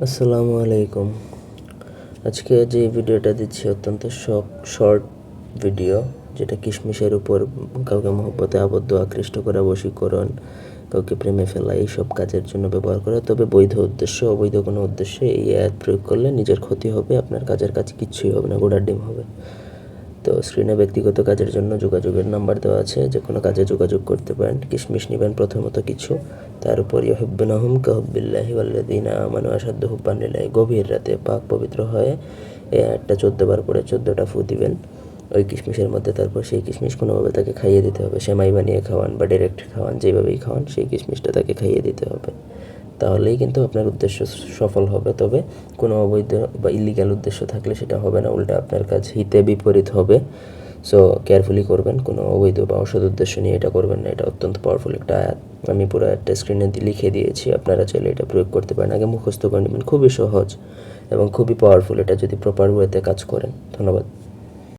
আসসালামু আলাইকুম। আজকে যে ভিডিওটা দিচ্ছি অত্যন্ত শর্ট ভিডিও, যেটা কিশমিশের উপর কাউকে মহব্বতে আবদ্ধ, আকৃষ্ট করা, বশীকরণ, কাউকে প্রেমে ফেলা, এইসব কাজের জন্য ব্যবহার করা, তবে বৈধ উদ্দেশ্য, অবৈধ কোনো উদ্দেশ্যে এই অ্যাড প্রয়োগ করলে নিজের ক্ষতি হবে, আপনার কাজের কাজ কিচ্ছুই হবে না গোড়ার ডিম হবে। তো স্ক্রিনে ব্যক্তিগত কাজের জন্য যোগাযোগের নাম্বার দেওয়া আছে যে কোনো কাজে যোগাযোগ করতে পারেন। কিশমিশ নেবেন প্রথমত কিছু তার উপর ইহব্বিনাহুম কাহব্বিল্লাহি ওয়াল্লাযীনা আমানু আশাদ্দু হুব্বান লিল্লাহি, গভীর রাতে পাক পবিত্র হয়ে এই একটা চোদ্দ বার করে চোদ্দোটা ফু দিবেন। ওই কিশমিশের মধ্যে তারপর সেই কিশমিশ কোনোভাবে তাকে খাইয়ে দিতে হবে। সেমাই বানিয়ে খাওয়ান বা ডাইরেক্ট খাওয়ান, যেভাবেই খাওয়ান, সেই কিশমিশটা তাকে খাইয়ে দিতে হবে। তাহলেই কিন্তু আপনার উদ্দেশ্য সফল হবে। তবে কোনো অবৈধ বা ইলিগাল উদ্দেশ্য থাকলে সেটা হবে না। উল্টা আপনার কাজ হিতে বিপরীত হবে। সো কেয়ারফুলি করবেন, কোনো অবৈধ বা অসৎ উদ্দেশ্য নিয়ে এটা করবেন না, এটা অত্যন্ত পাওয়ারফুল একটা আয়াত। আমি পুরো একটা স্ক্রিনে লিখে দিয়েছি, আপনারা চাইলে এটা প্রয়োগ করতে পারেন, আগে মুখস্থ করে নেবেন, খুবই সহজ এবং খুবই পাওয়ারফুল এটা যদি প্রপার ওয়েতে কাজ করেন। ধন্যবাদ।